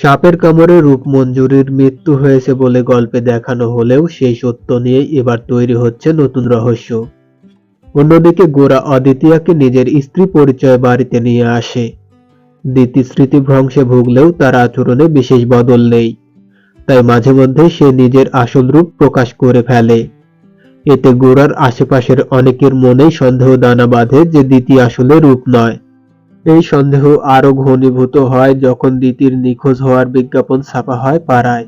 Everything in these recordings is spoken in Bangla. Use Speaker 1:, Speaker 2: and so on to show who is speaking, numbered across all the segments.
Speaker 1: সাপের কামড়ে রূপমঞ্জুরির মৃত্যু হয়েছে বলে গল্পে দেখানো হলেও সেই সত্য নিয়ে এবার তৈরি হচ্ছে নতুন রহস্য। অন্যদিকে গোরা অদ্বিতীয়াকে নিজের স্ত্রী পরিচয় বাড়িতে নিয়ে আসে। দিতি স্মৃতিভ্রংশে ভুগলেও তার আচরণে বিশেষ বদল নেই। তাই মাঝে মধ্যে সে নিজের আসল রূপ প্রকাশ করে ফেলে। এতে গোড়ার আশেপাশের অনেকের মনেই সন্দেহ দানা বাঁধে যে দিতি আসলে রূপ নয়। এই সন্দেহ আরও ঘনীভূত হয় যখন দিতির নিখোঁজ হওয়ার বিজ্ঞাপন ছাপা হয় পাড়ায়।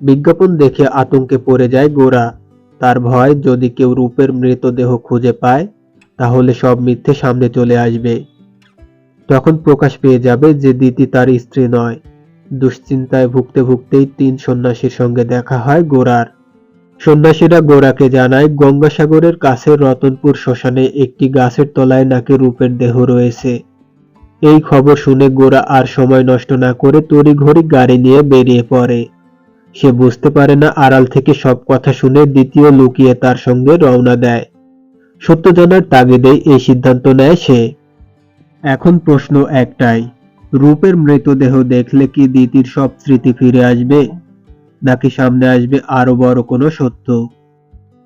Speaker 1: বিজ্ঞাপন দেখে আতঙ্কে পড়ে যায় গোরা। তার ভয়, যদি কেউ রূপের মৃতদেহ খুঁজে পায়, তাহলে সব মিথ্যে সামনে চলে আসবে। তখন প্রকাশ পেয়ে যাবে যে দিতি তার স্ত্রী নয়। দুশ্চিন্তায় ভুগতে ভুগতেই তিন সন্ন্যাসীর সঙ্গে দেখা হয় গোরার। সন্ন্যাসীরা গোরাকে জানায়, গঙ্গাসাগরের কাছে রতনপুর শ্মশানে একটি গাছের তলায় নাকি রূপের দেহ রয়েছে। এই খবর শুনে গোরা আর সময় নষ্ট না করে তড়িঘড়ি গাড়ি নিয়ে বেরিয়ে পড়ে। সে বুঝতে পারে না আড়াল থেকে সব কথা শুনে দ্বিতীয় লুকিয়ে তার সঙ্গে রওনা দেয়। সত্য জানার তাগিদেই এই সিদ্ধান্ত নেয় সে। এখন প্রশ্ন একটাই, রূপের মৃতদেহ দেখলে কি দিতির সব স্মৃতি ফিরে আসবে? নাকি সামনে আসবে আরও বড় কোনো সত্য?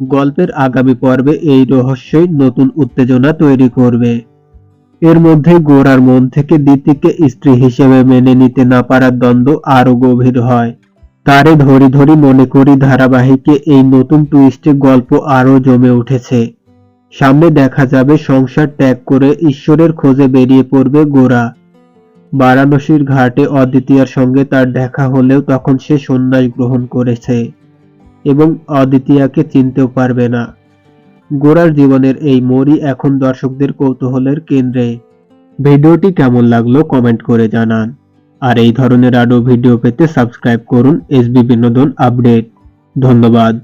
Speaker 1: গল্পের আগামী পর্বে এই রহস্যই নতুন উত্তেজনা তৈরি করবে। এর মধ্যে গোরার মন থেকে দিতিকে স্ত্রী হিসেবে মেনে নিতে না পারার দ্বন্দ্ব আরও গভীর হয়। তারে ধরি ধরি মনে করি ধারাবাহিকে এই নতুন টুইস্টে গল্প আরও জমে উঠেছে। সামনে দেখা যাবে সংসার ত্যাগ করে ঈশ্বরের খোঁজে বেরিয়ে পড়বে গোরা। বারাণসীর ঘাটে অদ্বিতীয়ার সঙ্গে তার দেখা হলেও তখন সে সন্ন্যাস গ্রহণ করেছে এবং অদ্বিতীয়াকে চিনতেও পারবে না। গোরার জীবনের এই মোড়ই এখন দর্শকদের কৌতূহলের কেন্দ্রে। ভিডিওটি কেমন লাগল কমেন্ট করে জানান। আর এই ধরনের আরও ভিডিও পেতে সাবস্ক্রাইব করুন এসবি বিনোদন আপডেট। ধন্যবাদ।